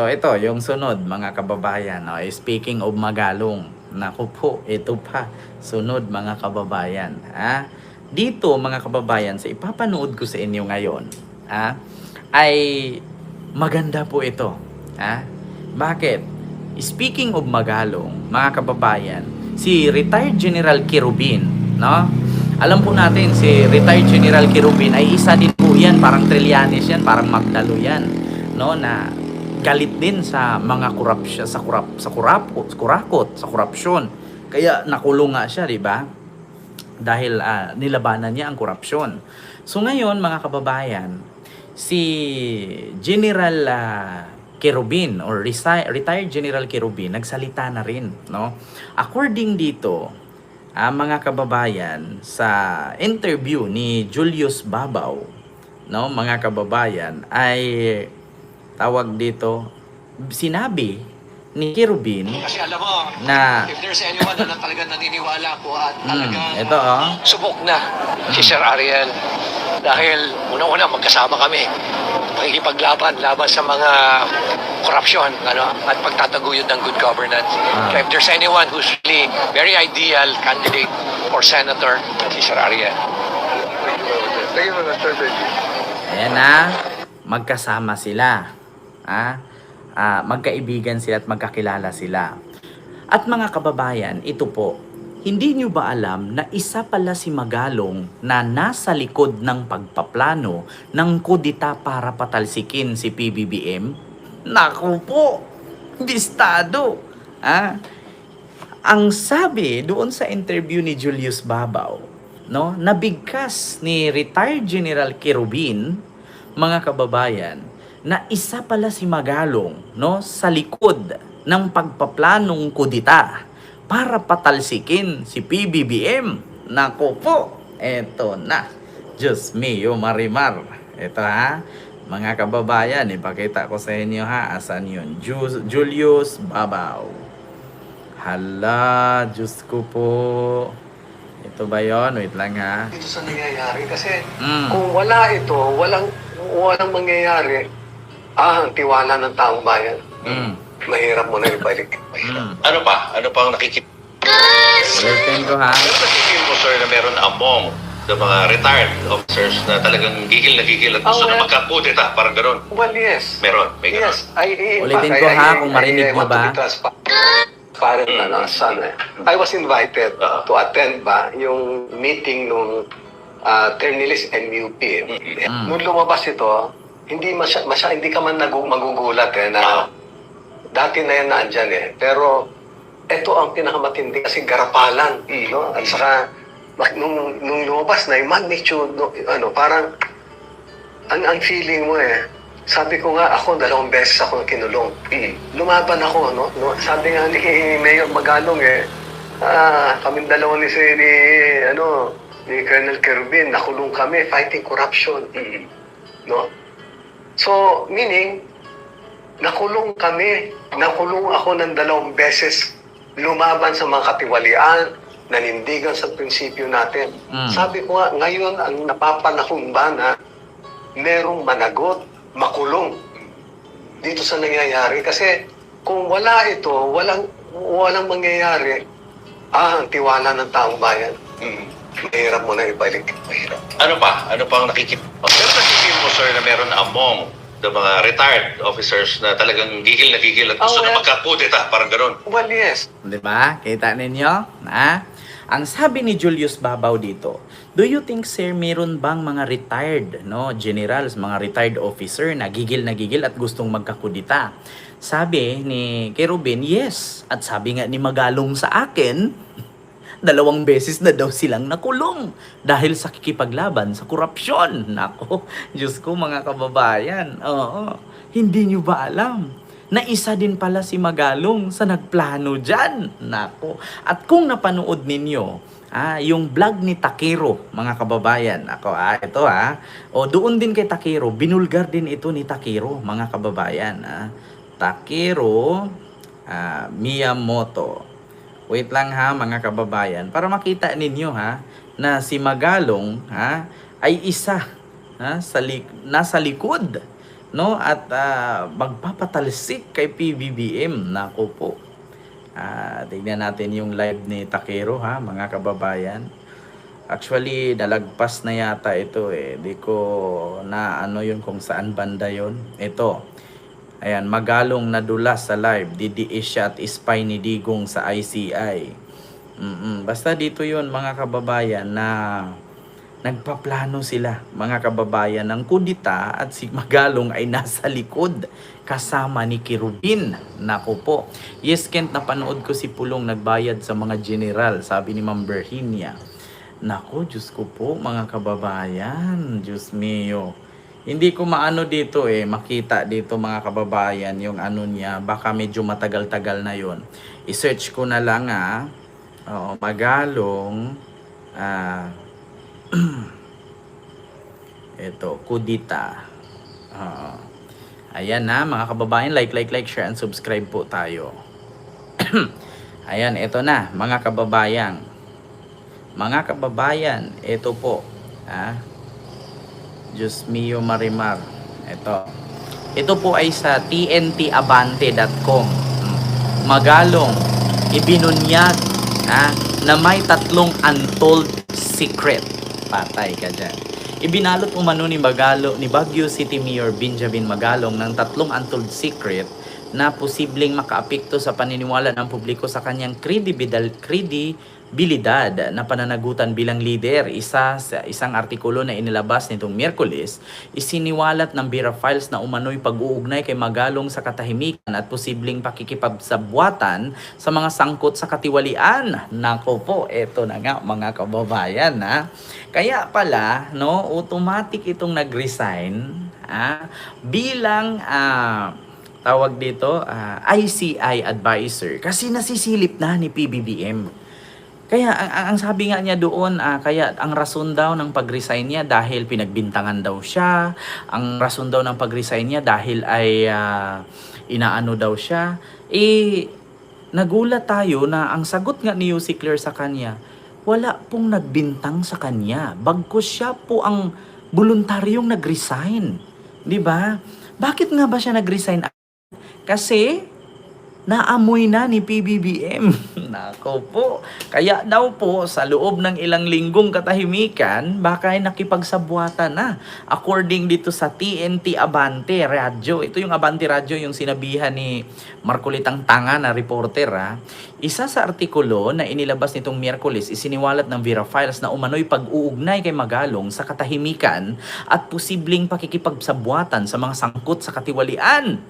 So ito, yung sunod mga kababayan. No? Eh, Speaking of Magalong, naku po, ito pa. Sunod mga kababayan. Ha? Dito mga kababayan, sa ipapanood ko sa inyo ngayon, ha? ay maganda po ito. Ha? Bakit? Speaking of Magalong, mga kababayan, si retired General Kirubin, no? Alam po natin si retired General Kirubin ay isa din po yan, parang Trillanes yan, parang Magdalo yan, no? Na galit din sa mga korupsyon, sa kurap, sa kurapot, kurakot, sa korupsyon. Kaya nakulong nga siya, di ba? Dahil ah, nilabanan niya ang korupsyon. So ngayon, mga kababayan, si General ah, Kerubin or retired General Kerubin nagsalita na rin, no? According dito, ah, mga kababayan, sa interview ni Julius Babaw, no, mga kababayan, ay tawag dito, sinabi ni Kerubin Kasi alam mo, na if there's anyone na talaga naniniwala ko at mm, talagang ito oh, subok na si Sir Ariel. Dahil unang-una magkasama kami. Pakikipaglaban, laban sa mga korupsyon ano, at pagtataguyod ng good governance. Ah. If there's anyone who's really very ideal candidate for senator, si Sir Ariel. Ayan na, magkasama sila. Ah, ah, magkaibigan sila at magkakilala sila. At mga kababayan, ito po, hindi nyo ba alam na isa pala si Magalong na nasa likod ng pagpaplano ng kudita para patalsikin si PBBM? Naku po, bistado. Ah, ang sabi doon sa interview ni Julius Babaw, no, nabigkas ni retired General Kerubin, mga kababayan, na isa pala si Magalong, no, sa likod ng pagpaplanong kudita para patalsikin si PBBM. Nako po, eto na. Diyos mio marimar. Ito ha, mga kababayan, ipakita ko sa inyo ha, asan yun? Ju- Julius Babaw. Hala, Diyos ko po. Ito ba yon? Wait lang ha. Dito sa nangyayari kasi Mm. kung wala ito, walang walang mangyayari, ah, ang tiwala ng taong bayan, Mm. mahirap mo na ibalik. Mm. Ano pa? Ano pang nakikita Ulitin ko ha. mo, sir, na meron among the mga retired officers na talagang gigil na gigil at gusto Oh, na well- magkakudeta, parang ganun. Well, yes. Meron, may ganun. Yes. I, I, in Ulitin ko I- ha, I- kung I- marinig I mo want to ba. be na na, sana. I was invited Ah. to attend ba yung meeting nung uh, Ternilis MUP. Mm. Nung lumabas ito, hindi masya, masya hindi ka man nagu, magugulat eh na dati na yan naandyan eh. Pero ito ang pinakamatindi kasi garapalan. Mm. No? At saka nung, nung lumabas na yung magnitude, no, ano, parang ang, ang feeling mo eh, sabi ko nga ako, dalawang beses ako kinulong. Lumaban ako, no? no? Sabi nga ni Mayor Magalong eh, ah, kami dalawa ni, si, ni, ano, ni Colonel Kerubin, nakulong kami fighting corruption. No? So, meaning, nakulong kami, nakulong ako ng dalawang beses, lumaban sa mga katiwalian, nanindigan sa prinsipyo natin. Mm. Sabi ko nga, ngayon ang napapanahon ba na merong managot, makulong dito sa nangyayari. Kasi kung wala ito, walang, walang mangyayari, ah, ang tiwala ng taong bayan, mahirap mo na ibalik. Mahirap. Ano pa? Ano pang nakikita mo? Pero nakikita mo, sir, na meron among the mga retired officers na talagang gigil na gigil at gusto Oh, na well- magkakudeta, parang ganun. Well, yes, Di ba? Kita ninyo? Ha? Ang sabi ni Julius Babaw dito, do you think sir meron bang mga retired no generals, mga retired officer na gigil na gigil at gustong magkakudita? Sabi ni Kerubin, yes. At sabi nga ni Magalong sa akin, dalawang beses na daw silang nakulong dahil sa kikipaglaban sa korupsyon. Nako, Diyos ko mga kababayan. Oo, hindi nyo ba alam na isa din pala si Magalong sa nagplano dyan? Nako, at kung napanood ninyo, ah, yung vlog ni Takiro, mga kababayan, ako ah, ito ah, o doon din kay Takiro, binulgar din ito ni Takiro, mga kababayan. Ah. Takiro ah, Miyamoto. Wait lang ha mga kababayan. Para makita ninyo ha na si Magalong ha ay isa ha sa lik- nasa likod no at ah, magpapatalsik kay PBBM nako po. Ah, tignan natin yung live ni Takero ha mga kababayan. Actually nalagpas na yata ito eh. Di ko na ano yun kung saan banda yun. Ito ayan magalong nadulas sa live DDS siya at ni Digong sa ICI Mm-mm. basta dito yun mga kababayan na nagpaplano sila mga kababayan ng kudita at si Magalong ay nasa likod kasama ni Kirubin. Nako po. Yes, Kent, napanood ko si Pulong nagbayad sa mga general, sabi ni Ma'am Berhinia. Nako, Diyos ko po, mga kababayan. Diyos mio. Hindi ko maano dito eh, makita dito mga kababayan yung ano niya. Baka medyo matagal-tagal na yon. I-search ko na lang ah. Oo, Magalong. Ah, ito, kudita. Ah. ayan na, mga kababayan, like, like, like, share, and subscribe po tayo. ayan, ito na, mga kababayan. Mga kababayan, ito po. Ah, Diyos mio marimar. Ito. Ito po ay sa tntabante.com. Hmm. Magalong, ibinunyag ah, na may tatlong untold secret. Patay ka dyan. Ibinalot umano ni Magalo, ni Baguio City Mayor Benjamin Magalong ng tatlong untold secret na posibleng makaapekto sa paniniwala ng publiko sa kanyang credibilidad, credibilidad na pananagutan bilang leader. Isa sa isang artikulo na inilabas nitong Miyerkules, isiniwalat ng Bureau Files na umano'y pag-uugnay kay Magalong sa katahimikan at posibleng pakikipagsabuatan sa mga sangkot sa katiwalian. Nako po, eto na nga mga kababayan ha. Kaya pala, no, automatic itong nag-resign ah, bilang ah, tawag dito, ah, ICI advisor kasi nasisilip na ni PBBM. Kaya ang, ang- sabi nga niya doon, ah, kaya ang rason daw ng pag-resign niya dahil pinagbintangan daw siya, ang rason daw ng pag-resign niya dahil ay ah, inaano daw siya, eh nagulat tayo na ang sagot nga ni Yussi Claire sa kanya, wala pong nagbintang sa kanya. Bagkus siya po ang voluntaryong nag-resign. 'Di ba? Bakit nga ba siya nag-resign? Kasi naamoy na ni PBBM. Nako po. Kaya daw po sa loob ng ilang linggong katahimikan, baka ay nakipagsabuatan na. According dito sa TNT Abante Radio. Ito yung Abante Radio yung sinabihan ni Marcolitang Tanga na reporter ha. Isa sa artikulo na inilabas nitong Miyerkules isiniwalat ng Vera Files na umano'y pag-uugnay kay Magalong sa katahimikan at posibleng pakikipagsabuatan sa mga sangkot sa katiwalian.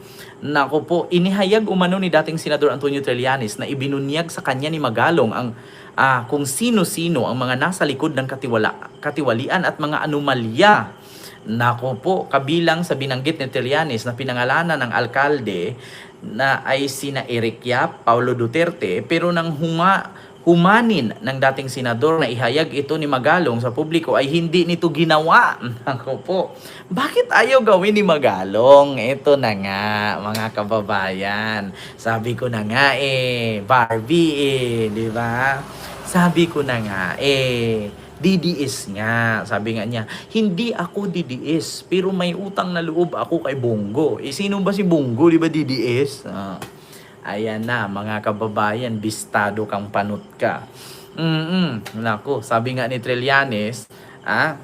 Nako po, inihayag umano ni dating Senador Antonio Trillanes na ibinunyag sa kanya ni Magalong ang ah, kung sino-sino ang mga nasa likod ng katiwala, katiwalian at mga anomalya. Nako po, kabilang sa binanggit ni Trillanes na pinangalanan ng alkalde na ay sina Eric Yap, Paulo Duterte, pero nang huma, humanin ng dating senador na ihayag ito ni Magalong sa publiko ay hindi nito ginawa. Nako po. Bakit ayaw gawin ni Magalong? Ito na nga, mga kababayan. Sabi ko na nga eh, Barbie eh, di ba? Sabi ko na nga eh, DDS nga. Sabi nga niya, hindi ako DDS, pero may utang na loob ako kay Bongo. Eh, sino ba si Bongo? Di ba DDS? Ah. Ayan na, mga kababayan, bistado kang panut ka. Mm-mm. Nako, sabi nga ni Trillanes, ah,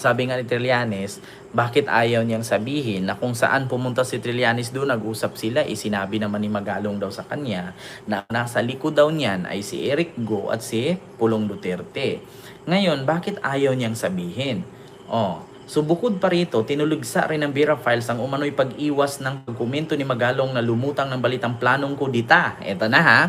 sabi nga ni Trillanes, bakit ayaw niyang sabihin na kung saan pumunta si Trillanes doon, nag-usap sila, eh, sinabi naman ni Magalong daw sa kanya na nasa likod daw niyan ay si Eric Go at si Pulong Duterte. Ngayon, bakit ayaw niyang sabihin? Oh, so bukod pa rito, tinulugsa rin ng Vera Files ang umano'y pag-iwas ng pagkomento ni Magalong na lumutang ng balitang planong kudita. Ito na ha.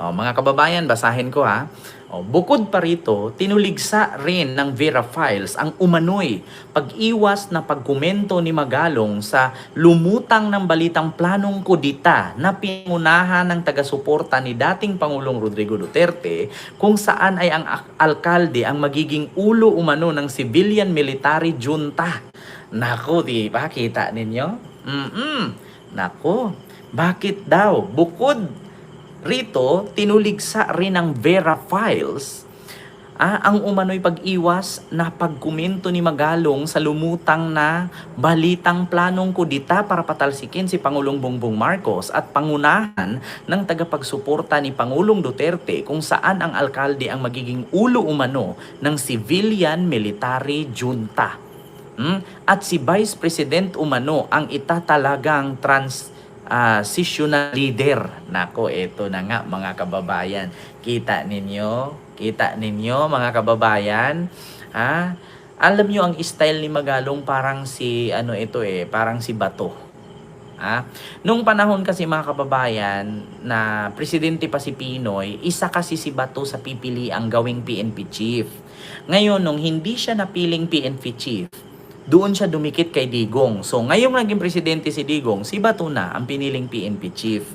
Oh, mga kababayan, basahin ko ha. Bukod pa rito, tinuligsa rin ng Vera Files ang umano'y pag-iwas na pagkomento ni Magalong sa lumutang ng balitang planong kudita na pingunahan ng taga-suporta ni dating Pangulong Rodrigo Duterte kung saan ay ang alkalde ang magiging ulo umano ng civilian military junta. Nako, di ba? Kita ninyo? Mm-mm. Nako, bakit daw? Bukod rito, tinuligsa rin ng Vera Files Ah, ang umano'y pag-iwas na pagkomento ni Magalong sa lumutang na balitang planong kudita para patalsikin si Pangulong Bongbong Marcos at pangunahan ng tagapagsuporta ni Pangulong Duterte kung saan ang alkalde ang magiging ulo umano ng civilian military junta. Hmm? At si Vice President umano ang itatalagang transitional leader. Nako, eto na nga mga kababayan. Kita ninyo? Kita ninyo mga kababayan? Ha? Alam nyo ang style ni Magalong parang si ano ito eh, parang si Bato. Ha? Nung panahon kasi mga kababayan na presidente pa si Pinoy, isa kasi si Bato sa pipili ang gawing PNP chief. Ngayon, nung hindi siya napiling PNP chief, doon siya dumikit kay Digong. So, ngayong naging presidente si Digong, si Bato na ang piniling PNP chief.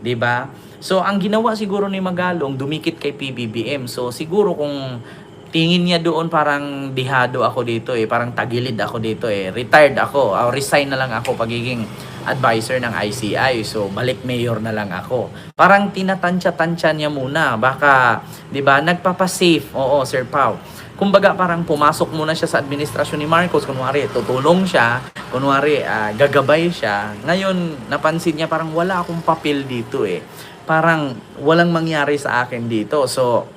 'Di ba? So, ang ginawa siguro ni Magalong, dumikit kay PBBM. So, siguro kung tingin niya doon parang dihado ako dito eh, parang tagilid ako dito eh, retired ako, or resign na lang ako pagiging advisor ng ICI. So, balik mayor na lang ako. Parang tinatansya-tansya niya muna. Baka, 'di ba, nagpapa-safe. Oo, Sir Pau. Kumbaga parang pumasok muna siya sa administrasyon ni Marcos. Kunwari, tutulong siya. Kunwari, ah, gagabay siya. Ngayon, napansin niya parang wala akong papel dito eh. Parang walang mangyari sa akin dito. So,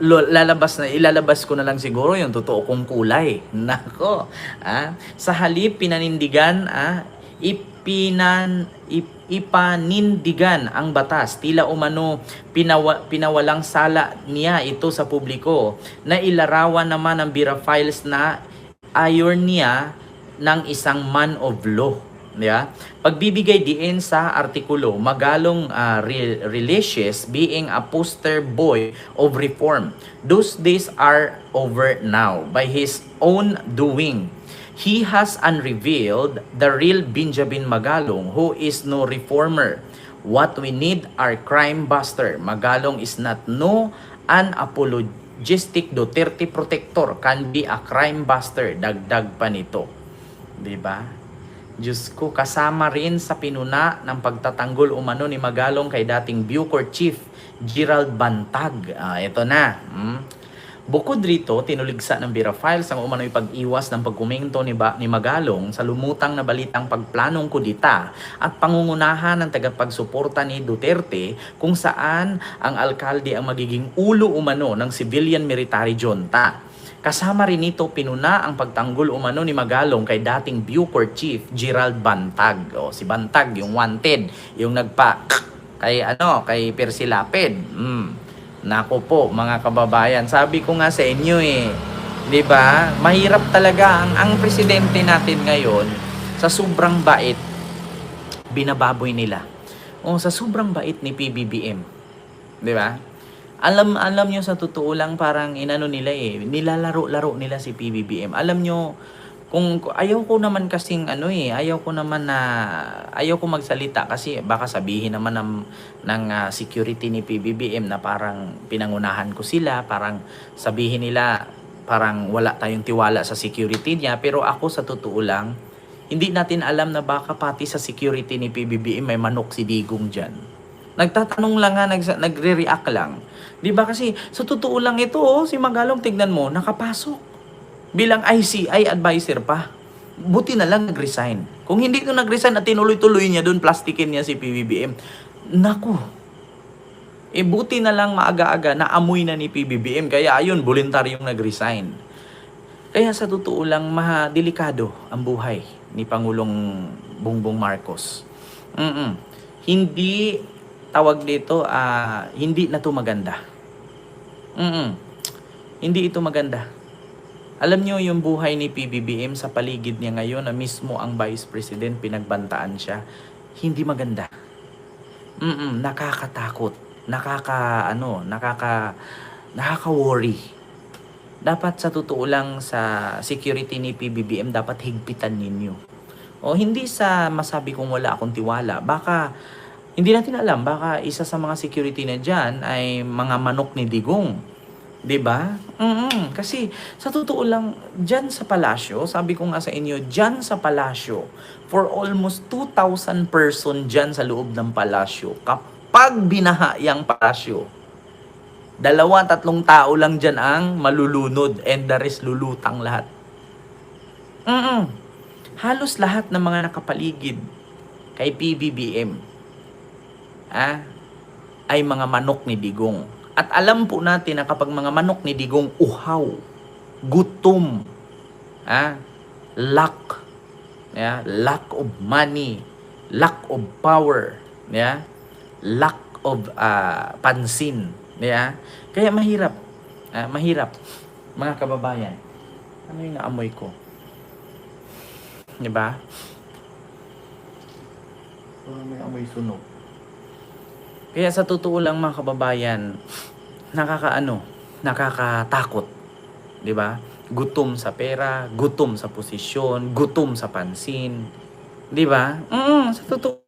lalabas na ilalabas ko na lang siguro yung totoo kong kulay. Nako. Ah, sa halip pinanindigan ah ipinan ip- ipanindigan ang batas tila umano pinawa, pinawalang sala niya ito sa publiko na ilarawan naman ng Bira Files na ayon niya ng isang man of law Yeah? Pagbibigay diin sa artikulo, Magalong uh, re- Relicious being a poster boy of reform. Those days are over now by his own doing. He has unrevealed the real Benjamin Magalong who is no reformer. What we need are crime buster. Magalong is not no unapologistic Duterte protector can be a crime buster. Dagdag pa nito. 'Di ba? Diyos ko, kasama rin sa pinuna ng pagtatanggol umano ni Magalong kay dating Bucor Chief Gerald Bantag. Ah, ito na. Hmm? Bukod rito, tinuligsa ng Bira Files ang umano'y pag-iwas ng pagkumento ni, ba, ni Magalong sa lumutang na balitang pagplanong kudita at pangungunahan ng tagapagsuporta ni Duterte kung saan ang alkalde ang magiging ulo umano ng civilian military junta. Kasama rin nito pinuna ang pagtanggol umano ni Magalong kay dating Bucor Chief Gerald Bantag. O, si Bantag, yung wanted, yung nagpa kay ano, kay Percy Lapid. Mm. Nako po, mga kababayan, sabi ko nga sa inyo eh, 'di ba? Mahirap talaga ang ang presidente natin ngayon sa sobrang bait binababoy nila. O sa sobrang bait ni PBBM. 'Di ba? Alam alam nyo sa totoo lang parang inano nila eh, nilalaro-laro nila si PBBM. Alam nyo kung ayaw ko naman kasing ano eh, ayaw ko naman na ayaw ko magsalita kasi baka sabihin naman ng ng ah, security ni PBBM na parang pinangunahan ko sila, parang sabihin nila parang wala tayong tiwala sa security niya, pero ako sa totoo lang hindi natin alam na baka pati sa security ni PBBM may manok si Digong dyan. Nagtatanong lang nga, nagsa- nagre-react lang. Di ba kasi sa totoo lang ito, oh, si Magalong tignan mo, nakapasok. Bilang ICI advisor pa. Buti na lang nag-resign. Kung hindi ito nag-resign at tinuloy-tuloy niya doon, plastikin niya si PBBM. Naku, eh buti na lang maaga-aga na amoy na ni PBBM. Kaya ayun, voluntaryong nag-resign. Kaya sa totoo lang, madelikado ang buhay ni Pangulong Bongbong Marcos. Mm-mm. Hindi tawag dito, ah, hindi na to maganda. Mm-mm. Hindi ito maganda. Alam nyo yung buhay ni PBBM sa paligid niya ngayon na mismo ang Vice President pinagbantaan siya. Hindi maganda. Mm-mm, nakakatakot. Nakaka ano, nakaka nakaka-worry. Dapat sa totoo lang sa security ni PBBM dapat higpitan ninyo. O hindi sa masabi kong wala akong tiwala. Baka hindi natin alam baka isa sa mga security na diyan ay mga manok ni Digong. 'Di ba? Mm Kasi sa totoo lang diyan sa palasyo, sabi ko nga sa inyo, diyan sa palasyo for almost 2,000 person diyan sa loob ng palasyo. Kapag binaha yung palasyo, Dalawa, tatlong tao lang dyan ang malulunod and the rest lulutang lahat. Mm Halos lahat ng mga nakapaligid kay PBBM ah, ay mga manok ni Digong. At alam po natin na kapag mga manok ni Digong uhaw, gutom, ah, lack, yeah, lack of money, lack of power, yeah, lack of ah, pansin, yeah. Kaya mahirap, ah, mahirap, mga kababayan. Ano yung naamoy ko? Di ba? Parang may amoy sunog. Kaya sa totoo lang mga kababayan, nakakaano, nakakatakot. 'Di ba? Gutom sa pera, gutom sa posisyon, gutom sa pansin. 'Di ba? Mm, sa totoo.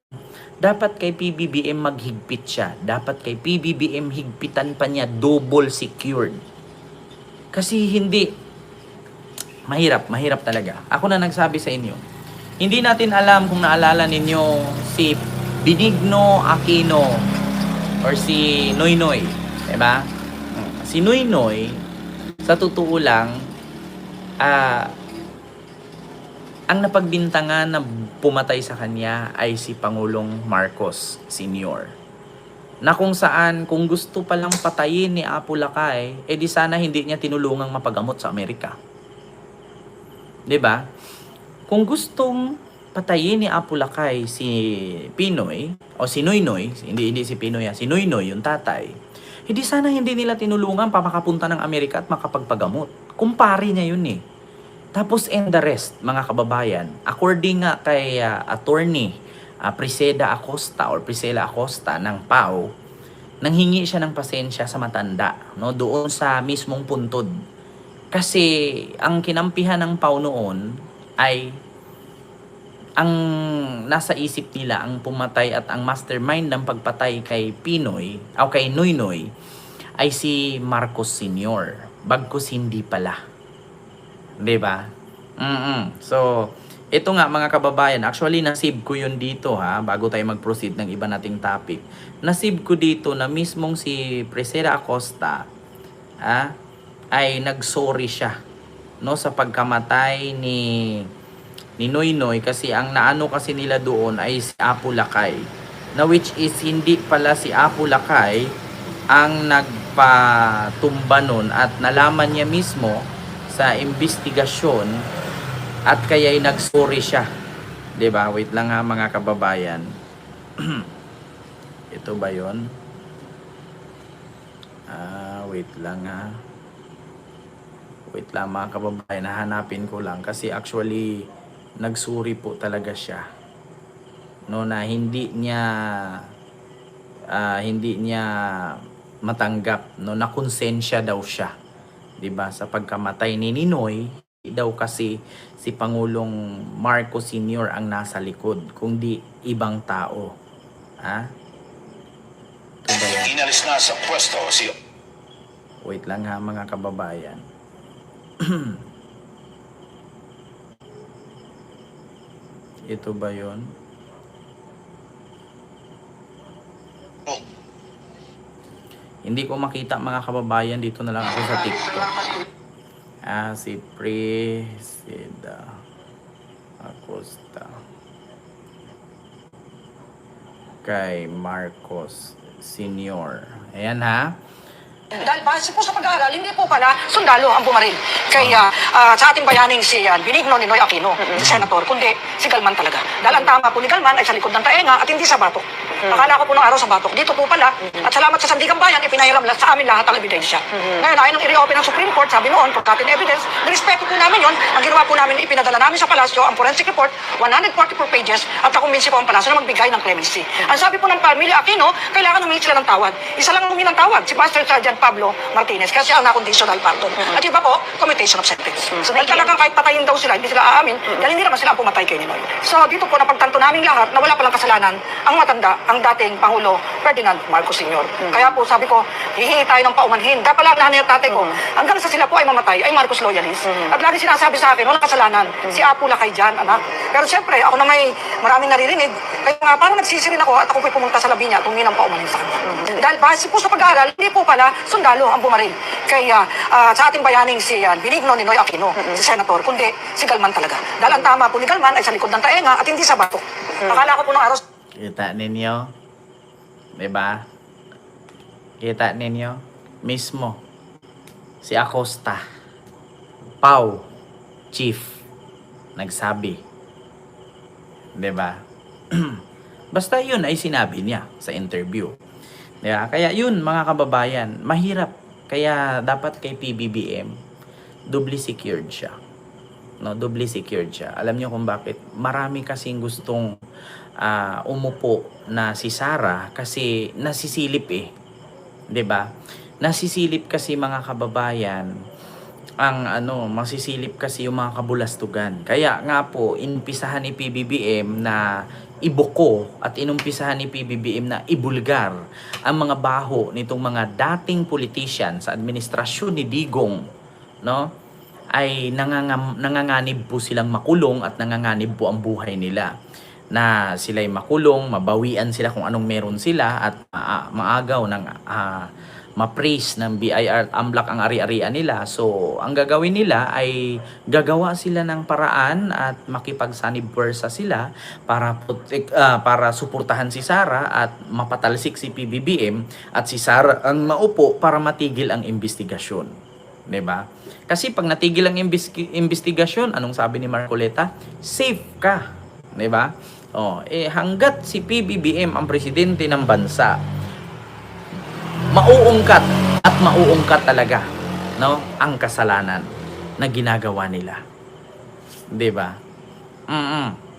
Dapat kay PBBM maghigpit siya. Dapat kay PBBM higpitan pa niya double secured. Kasi hindi mahirap, mahirap talaga. Ako na nagsabi sa inyo. Hindi natin alam kung naalala ninyo si Benigno Aquino or si Noy Noy. Diba? Si Noy Noy, sa totoo lang, ah, ang napagbintangan na pumatay sa kanya ay si Pangulong Marcos Sr. Na kung saan, kung gusto palang patayin ni Apo Lakay, eh di sana hindi niya tinulungang mapagamot sa Amerika. 'Di ba? Kung gustong patayin ni Apo Lakay si Pinoy o si Noynoy, hindi hindi si Pinoy, ah, si Noynoy yung tatay. Hindi sana hindi nila tinulungan pa makapunta ng Amerika at makapagpagamot. Kumpari niya yun eh. Tapos and the rest, mga kababayan, according nga kay ah, attorney ah, Priseda Acosta or Priscilla Acosta ng PAO, nanghingi siya ng pasensya sa matanda, no, doon sa mismong puntod. Kasi ang kinampihan ng PAO noon ay ang nasa isip nila ang pumatay at ang mastermind ng pagpatay kay Pinoy o kay Noynoy ay si Marcos Sr. Bagkus hindi pala. 'Di ba? mm So, ito nga mga kababayan, actually nasib ko yun dito ha, bago tayo mag-proceed ng iba nating topic. Nasib ko dito na mismong si Presera Acosta ah, ay nagsorry siya no sa pagkamatay ni ni Noy Noy kasi ang naano kasi nila doon ay si Apo Lakay na which is hindi pala si Apo Lakay ang nagpatumba nun at nalaman niya mismo sa investigasyon at kaya'y nagsorry siya. 'Di ba? Wait lang ha mga kababayan. Ito ba 'yon? Ah, wait lang ha. Wait lang mga kababayan, hahanapin ko lang kasi actually nagsuri po talaga siya. No na hindi niya ah, hindi niya matanggap no na konsensya daw siya. 'Di ba? Sa pagkamatay ni Ninoy, daw kasi si Pangulong Marcos Sr. ang nasa likod, kundi ibang tao. Ha? Inalis na sa pwesto si Wait lang ha mga kababayan. Ito ba yon? Hindi ko makita mga kababayan dito na lang ako sa TikTok. Ah, si Presida Acosta. Kay Marcos Senior. Ayan ha. Dahil base po sa pag-aaral, hindi po pala sundalo ang bumaril kay ah, ah, sa ating bayaning si uh, Benigno Ninoy Aquino, Senator, kundi si Galman talaga. Dahil ang tama po ni Galman ay sa likod ng taenga at hindi sa batok. Akala ko po nung araw sa batok, dito po pala. At salamat sa Sandigang Bayan, ipinahiram lahat sa amin lahat ang ebidensya. Ngayon, ayaw nang i-reopen ng Supreme Court, sabi noon, for cutting evidence, nirespeto po namin yon. Ang ginawa po namin, ipinadala namin sa palasyo ang forensic report, 144 pages, at nakumbinsi po ang palasyo na magbigay ng clemency. Ang sabi po ng pamilya Aquino, kailangan humingi sila ng tawad. Isa lang humingi ng tawad, si Master Sergeant Pablo Martinez, kasi ang na-conditional pardon. At iba po, commutation of sentence. So, dahil talagang kahit patayin daw sila, hindi sila aamin, dahil hindi naman sila ang pumatay kay Ninoy. So, dito po, napagtanto namin lahat na wala palang kasalanan ang matanda, ang dating Pangulo Ferdinand Marcos Sr. Kaya po, sabi ko, hihingi tayo ng paumanhin. Kaya pala, nanay at tatay ko, hanggang sa sila po ay mamatay, ay Marcos loyalist. At lagi sinasabi sa akin, walang kasalanan. Si Apo Lakay dyan, anak. Pero siyempre, ako na may maraming naririnig, Kaya nga, parang nagsisi rin ako at ako po'y pumunta sa labi niya at huminang pa umanin sa kanya. Dahil base po sa pag-aaral, hindi po pala sundalo ang bumaril. Kaya ah, sa ating bayaning si ah, Benigno Ninoy Aquino, si Senator, kundi si Galman talaga. Dahil ang tama po ni Galman ay sa likod ng taenga at hindi sa batok. Akala ko po ng araw Kita ninyo? ba? Kita ninyo? Mismo. Si Acosta. Pau. Chief. Nagsabi. ba? Basta yun ay sinabi niya sa interview. 'Di ba? Kaya yun mga kababayan, mahirap. Kaya dapat kay PBBM, doubly secured siya no doubly secured siya. Alam niyo kung bakit? Marami kasing gustong ah, umupo na si Sara kasi nasisilip eh. 'Di ba? Nasisilip kasi mga kababayan ang ano, masisilip kasi yung mga kabulastugan. Kaya nga po, inumpisahan ni PBBM na ibuko at inumpisahan ni PBBM na ibulgar ang mga baho nitong mga dating politician sa administrasyon ni Digong, no? Ay nangangam, nanganganib po silang makulong at nanganganib po ang buhay nila na sila'y makulong, mabawian sila kung anong meron sila at maa- maagaw ng ah, ma-praise ng BIR amblak ang ari-arian nila. So, ang gagawin nila ay gagawa sila ng paraan at makipagsanib pwersa sila para putik, ah, para suportahan si Sara at mapatalsik si PBBM at si Sara ang maupo para matigil ang investigasyon. 'Di ba? Kasi pag natigil ang investigasyon, anong sabi ni Marcoleta? Safe ka. 'Di ba? Oh, eh hangga't si PBBM ang presidente ng bansa, mauungkat at mauungkat talaga, no? Ang kasalanan na ginagawa nila. 'Di ba? Mm.